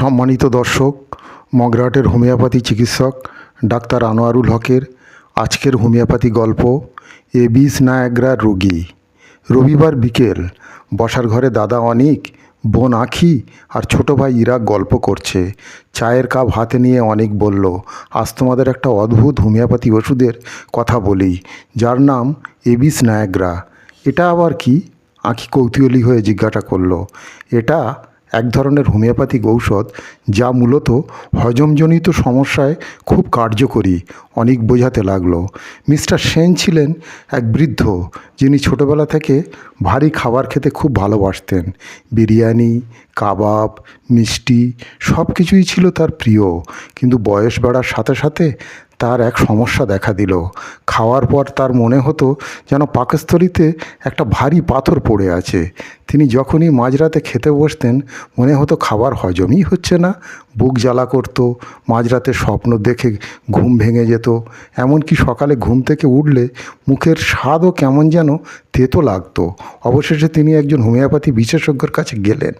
সম্মানিত দর্শক, মগরাটের হোমিওপ্যাথি চিকিৎসক ডাক্তার আনোয়ারুল হকের আজকের হোমিওপ্যাথি গল্প এবিস নায়াগ্রার রোগী। রবিবার বিকেল বসার ঘরে দাদা অনিক, বোন আখি আর ছোট ভাই ইরাক গল্প করছে। চায়ের কাপ হাতে নিয়ে অনেক বলল, আজ তোমাদের একটা অদ্ভুত হোমিওপ্যাথি ওষুধের কথা বলি, যার নাম এবিস নায়াগ্রা। এটা আবার কি? আঁখি কৌতূহলী হয়ে জিজ্ঞাসা করল, এটা এক ধরনের হোমিওপ্যাথিক ঔষধ যা মূলত হজমজনিত সমস্যায় খুব কার্যকরী, অনেক বোঝাতে লাগল। মিস্টার সেন ছিলেন এক বৃদ্ধ যিনি ছোটবেলা থেকে ভারী খাবার খেতে খুব ভালোবাসতেন। বিরিয়ানি, কাবাব, মিষ্টি সব কিছুই ছিল তার প্রিয়, কিন্তু বয়স বাড়ার সাথে সাথে তার এক সমস্যা দেখা দিল। খাওয়ার পর তার মনে হতো যেন পাকস্থলিতে একটা ভারী পাথর পড়ে আছে। তিনি যখনই মাঝরাতে খেতে বসতেন, মনে হতো খাবার হজমই হচ্ছে না। বুক জ্বালা করতো, মাঝরাতে স্বপ্ন দেখে ঘুম ভেঙে যেত। এমনকি সকালে ঘুম থেকে উঠলে মুখের স্বাদও কেমন যেন তেতো লাগতো। অবশেষে তিনি একজন হোমিওপ্যাথি বিশেষজ্ঞের কাছে গেলেন।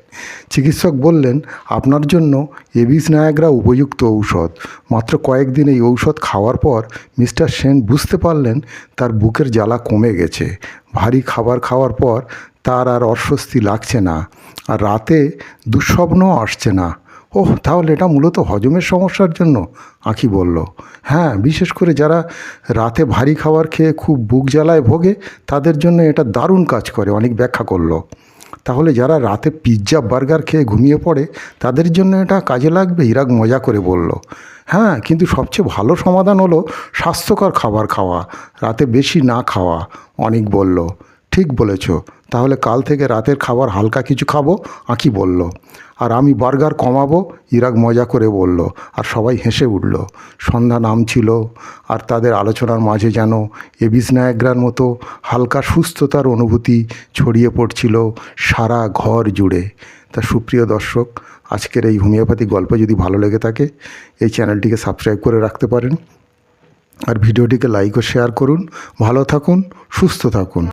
চিকিৎসক বললেন, আপনার জন্য এবিস নায়াগ্রা উপযুক্ত ঔষধ। মাত্র কয়েকদিন এই ঔষধ খাওয়ার পর মিস্টার সেন বুঝতে পারলেন, তার বুকের জ্বালা কমে গেছে। ভারী খাবার খাওয়ার পর তার আর অস্বস্তি লাগছে না, আর রাতে দুঃস্বপ্নও আসছে না। ওহ, তাহলে এটা মূলত হজমের সমস্যার জন্য? আঁকি বলল। হ্যাঁ বিশেষ করে যারা রাতে ভারী খাবার খেয়ে খুব বুক জ্বালায় ভোগে, তাদের জন্য এটা দারুণ কাজ করে, অনেক ব্যাখ্যা করল। তাহলে যারা রাতে পিৎজা, বার্গার খেয়ে ঘুমিয়ে পড়ে, তাদের জন্য এটা কাজে লাগবে? ইরাক মজা করে বলল। হ্যাঁ কিন্তু সবচেয়ে ভালো সমাধান হলো স্বাস্থ্যকর খাবার খাওয়া, রাতে বেশি না খাওয়া, অনেক বলল। ঠিক বলেছ, তাহলে কাল থেকে রাতের খাবার হালকা কিছু খাব, আঁকি বলল। আর আমি বার্গার কমাবো, ইরাক মজা করে বলল, আর সবাই হেসে উঠল। সন্ধ্যা নামছিল, আর তাদের আলোচনার মাঝে যেন এবিস নায়াগ্রার মতো হালকা সুস্থতার অনুভূতি ছড়িয়ে পড়ছিল সারা ঘর জুড়ে। তা সুপ্রিয় দর্শক, আজকের এই হোমিওপ্যাথি গল্প যদি ভালো লেগে থাকে, এই চ্যানেলটিকে সাবস্ক্রাইব করে রাখতে পারেন। আর ভিডিওটিকে লাইক ও শেয়ার করুন। ভালো থাকুন, সুস্থ থাকুন।